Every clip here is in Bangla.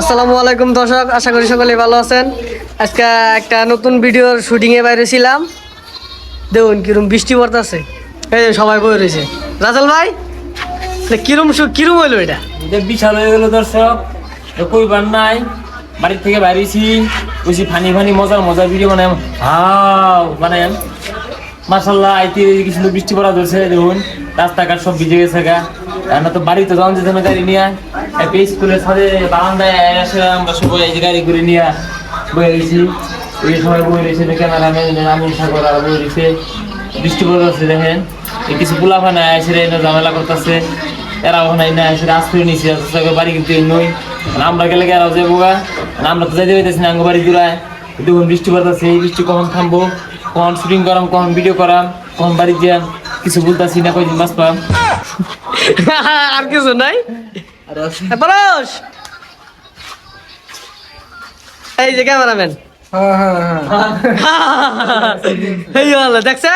আসসালামু আলাইকুম দর্শক, আশা করি সকলে ভালো আছেন। আজকে একটা নতুন ভিডিওর শুটিংয়ে বাইরে ছিলাম। দেখুন, কিরম বৃষ্টি পড়তেছে। এই যে সবাই বই রয়েছে। রাজাল ভাই এটা কিরম কিরম হইল এটা? বিশাল হয়ে গেল দর্শক। তো কইবার নাই। বাড়ির থেকে বাইরেছি। বুঝি ফানি ফানি মজার মজার ভিডিও বানাই হাও বানাই মাসাল্লাহ আইতে কি বৃষ্টি পড়া ধরছে, দেখুন। রাস্তাঘাট সব ভিজে গেছে গা। আমরা তো বাড়িতে যাওয়ান যেতে গাড়ি নিয়ে এই স্কুলের সাথে বারান্দায় এসে আমরা সবাই গাড়ি করে নিয়ে বয়ে রয়েছি এই সময় বয়ে রয়েছে আমিন সাগর আর বয়ে রয়েছে বৃষ্টি পড়তেছে, দেখেন। কিছু পোলাফা না এসে এনে ঝামেলা করতেছে। এরা ওখানে না এসে আশ্রয় নিয়েছি বাড়ি কিন্তু নই। আমরা গেলে এরাও যাব গা? আমরা তো যাইতে পাইতেছি না বাড়ি দূরায়। দেখুন, বৃষ্টি পড়তেছে, এই বৃষ্টি কখন থামবো? কখন শুটিং করাম, কখন ভিডিও করাম, কখন বাড়ি যাম? কিছু বলতেছি না, কয়দিন বাস পাম আর কিছু নাই? পরশ এই যে ক্যামেরাম্যান। এই হলো দেখছে?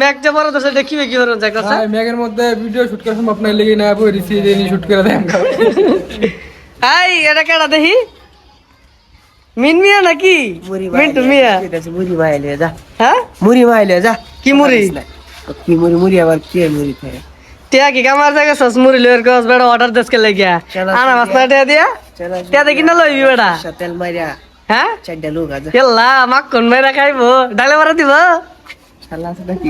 ম্যাক যে বড় দোষে দেখিবে কি হলো দেখছে হ্যাঁ ম্যাগের মধ্যে ভিডিও শুট করার সময় আপনার লেগে না বই রিসি দিয়ে শুট করে দেন এই এটা কেডা দেখি? মিন মিয়া নাকি? মিন্টু মিয়া। মুড়ি মাইলে যা। হ্যাঁ? মুড়ি মাইলে যা। কি মুড়ি? কি মুড়ি মুড়ি আবার কি মুড়ি খায়? টিয়া কি কামার জায়গা সস মুড়ি লয়ের গছ বেড়া অর্ডার দেশকে লাগিয়া। আনা মাছ না টিয়া দিয়া? টিয়া দেখি না লইবি বেড়া? তেল মাইরা হ্যাঁ? চারটা লোক আছে। এল্লা মাক কোন মেরা খাইবো? ডালে মারা দিব? শালা আছে কি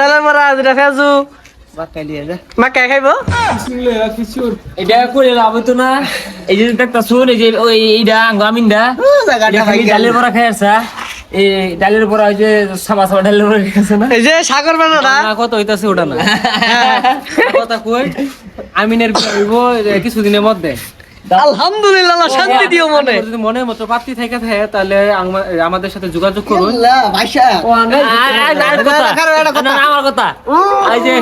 ডালে মারা দুটা ফেজু। বাকালিয়া যা মা কে খাইবো? কিশোর এটা করে লাভ হতো না। এই যে একটা শুন এই যে ওই এইটা আঙ্গ এটা খালি ডালের খাই আসা এই ডালের উপর ওই যে সাবা সাবা ডালের উপর গেছে না? এই যে সাগর বানা না কত হইতাছে ওটা না। কথা কই? আমিনের বিয়ে হইব কিছুদিনের মধ্যে। আলহামদুলিল্লাহ শান্তি দিও মনে। যদি মনের মতো থেকে থাকে তাহলে আমাদের সাথে যোগাযোগ করুন। আমার কথা। এই যে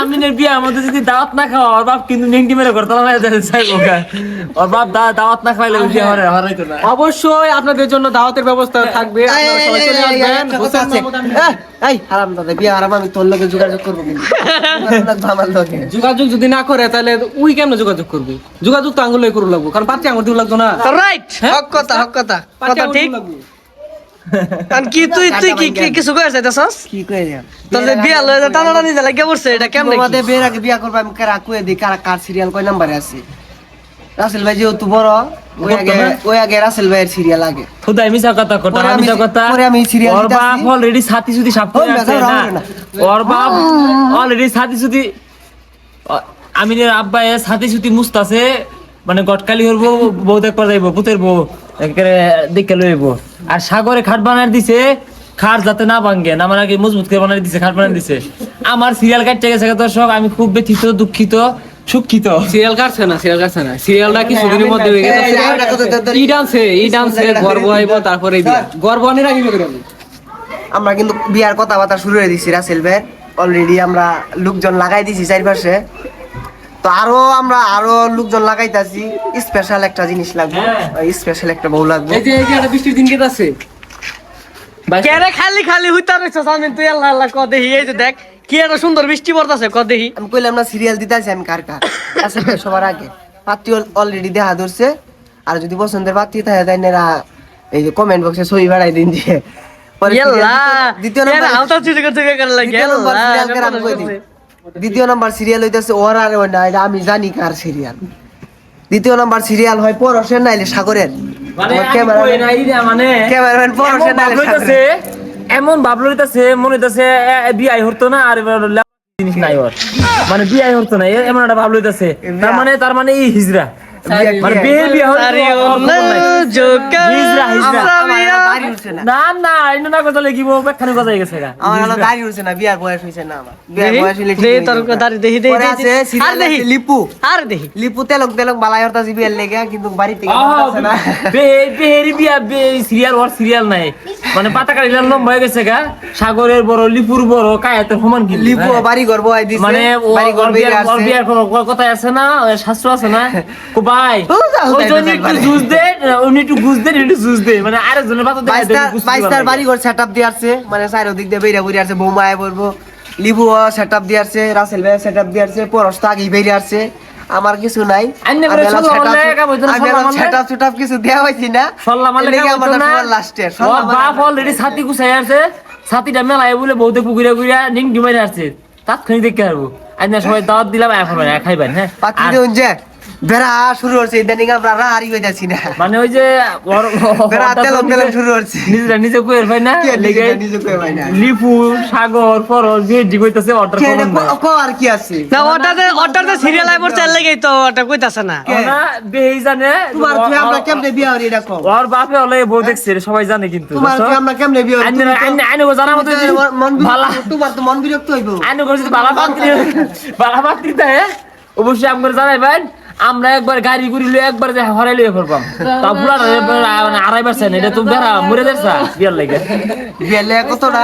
আমিনের বিয়ে আমাদের যদি দাওয়াত না খাওয়া ওর বাপ কিন্তু নেংটি মেরে করতে ওর বাপ দাওয়াত না বিয়ে হরে হরাইতো না অবশ্যই আপনাদের জন্য দাওয়াতের ব্যবস্থা থাকবে। আপনারা সবাই চলে আসবেন। হোসেন এই হারাম দাদা বিয়া হারাম আমি তোর লগে যোগাযোগ করব কিন্তু। যোগাযোগ যদি না করে তাহলে উই কেমনে যোগাযোগ করবে? যোগাযোগ তো আঙুলে করু লাগবো কারণ আঙুল দিব লাগতো না। রাইট হক কথা হক কথা কথা ঠিক? কারণ কি তুই তুই কি কি- কিছু কইছ চাইতাছস কি কই যা তোর বিয়া লয়ে টানা টানি যা লাগিয়া পড়ছে এটা কেমনে আমাদের বিয়ের আগে বিয়া করব আমি কারা কুয়ে দিই কারা কার সিরিয়াল কয় নাম্বারে আছে? রাসেল ভাই যেহেতু বড় ওই আগে ওই আগে রাসেল ভাইয়ের সিরিয়াল আগে খুদাই মিছা কথা কথা পরে মিছা কথা। পরে আমি serial ওর বাপ দিতাছি। অলরেডি সাথী সুতি সাপ করে আছে না? ওর বাপ অলরেডি সাথী সুতি আমিনের আব্বা সাথী সুতি মুস্তাছে মানে গটকালি হরবো বউ দেখবার যাইবো পুতের বউ একেবারে দেখে লইব। আর সাগরে খাট বানায় দিছে খাট যাতে না ভাঙ্গে না মানে মজবুত করে বানায় দিছে খাট বানায় দিছে। আমার সিরিয়াল কাটতে গেছে দর্শক আমি খুব ব্যথিত দুঃখিত সুখিত। সিরিয়াল কাটছে না সিরিয়াল কাটছে না। সিরিয়ালটা কিছুদিনের মধ্যে হয়ে গেছে। কত দে- দে- ই ডান্সে ই ডান্সে গর্ব আইব তারপরে গর্ব আনি রাখিবে আমরা কিন্তু বিয়ার কথাবার্তা শুরু হয়ে দিছি রাসেল ভাই। অলরেডি আমরা লোকজন লাগাই দিছি চারপাশে। তো আরও আমরা আরও লোকজন লাগাইতাছি। স্পেশাল একটা জিনিস লাগবে। স্পেশাল একটা বউ লাগবে। এই যে এই যে একটা বৃষ্টির দিন কেটেছে কেরে খালি খালি হইতা আমি তুই? আল্লাহ আল্লাহ ক দেহি এই যে দেখ কি একটা সুন্দর বৃষ্টি পড়তাছে ক দেহি আমি কইলাম না সিরিয়াল দিতেছি আমি কার কার। রাসেল ভাই সবার আগে। পাত্রী অলরেডি দেখা ধরছে। আর যদি পছন্দের পাত্রী থাকে তাই এরা এই যে কমেন্ট বক্সে ছবি বাড়াই দিন যে দ্বিতীয়- নম্বর আলতা চুরি করতে করে লাগে দ্বিতীয় নম্বর সিরিয়াল কার আমি কই দিই। দ্বিতীয় নাম্বার সিরিয়াল হইতেছে ওর আর ওই না এটা আমি জানি কার সিরিয়াল দ্বিতীয় নাম্বার সিরিয়াল হয় পরশের নাইলে সাগরের। মানে মানে ক্যামেরাম্যান পরশের এমন ভাব নাইলে লইতাছে, এমন ভাব লইতাছে মনে হইতাছে বিয়াই হতো না আর জিনিস নাই ওর। মানে বিয়াই হতো না এমন একটা ভাবলো হইতাছে তার মানে তার মানে এই হিজরা মানে বিয়ে বিয়ে হইতো, আরে ওর ও খবর না নাই। জোকা হিজরা, হিজরা। সামিয়া। দাড়ি উঠছে না। না না কথা লিখিব ব্যাখ্যানি কথা গেছে আমার হলো দাড়ি উঠছে না বিয়ার বয়স হইছে না আমার। বিয়ার বয়স হইলে ঠিক তোর দাড়ি দেহি, দেহি, পরে দেহি, আছে দেহি। serial আর দেহি। লিপু। আর দেহি লিপু তেলক তেলক বালাই হরতাছি বিয়ার লেগে কিন্তু বাড়ি থেকে আহ, না। বে- বেহেরি বিয়া সিরিয়াল ওর সিরিয়াল নাই। মানে পাতা কাটিলাম লম্বা হয়ে গেছে গা। সাগরের বড় লিপুর বড় কায়াতের সমান কিন্তু লিপু হ্যাঁ। বাড়ি ঘর বয় দিছে মানে বাড়ি ঘর বিয়ার- ক- কথাই আছে না শাস্ত্র আছে না? কো ভাই। ওই জন্য একটু জুস দে উনি একটু ঘুষ দেন একটু জুস দে মানে আরেকজনের পাতা বাড়ি ঘর সেট আপ দিয়ে আসছে। মানে চারিদিক দিয়ে বেরিয়ে বেরিয়ে আসছে পড়ব লিবু সেট আপ দিয়ে আসছে রাসেল ভাই সেট আপ দিয়ে আসছে পরশ তো আগেই বেরিয়ে আসছে। আমার কিছু নাই। কিছু দেওয়া হইছি না। বাপ অলরেডি ছাতি গুছাই আছে ছাতিটা মেলায় বলে বউতে পুকুরে গুড়া নিং ডিমাই আসছে। তাৎক্ষণিক দেখতে পারব। আজ সবাই দাওয়াত দিলাম এখন খাইবেন হ্যাঁ? যে বেড়া শুরু হচ্ছে ইদানিং আমরা রাহারি হয়ে যাচ্ছি না। মানে ওই যে বেড়া শুরু হচ্ছে। নিজেরা নিজে কইর ভাই না? কে লেগে নিজে কয়ে ভাই না? লিপু সাগর পরশ বিয়ে জি কইতাছে অর্ডার কে করুন আর কি আছে? না ওটাতে ওটাতে সিরিয়াল আইবর চাল লেগেই তো ওটা কইতাছে না। না বেহি জানে তোমার তুই আমরা কেমনে বিয়া হরি ওর বাপে হলে বউ দেখছে রে, সবাই জানে কিন্তু তোমার তুই আমরা কেমনে বিয়া হরি আইনে আইনে জানা মতো মন তোমার তো মন বিরক্ত হইব। আইনে ভালা পাত্রী ভালা পাত্রী দেয় অবশ্যই আমরা জানাইবেন। আমরা একবার গাড়ি গুড়ি লয়ে একবার যে হরাই লয়ে ফেলবাম তা পুরা আড়াই পার্সেন্ট এটা তো বেড়া মরে যাচ্ছে বিয়ার লাগে। বিয়ার লাগে কতটা?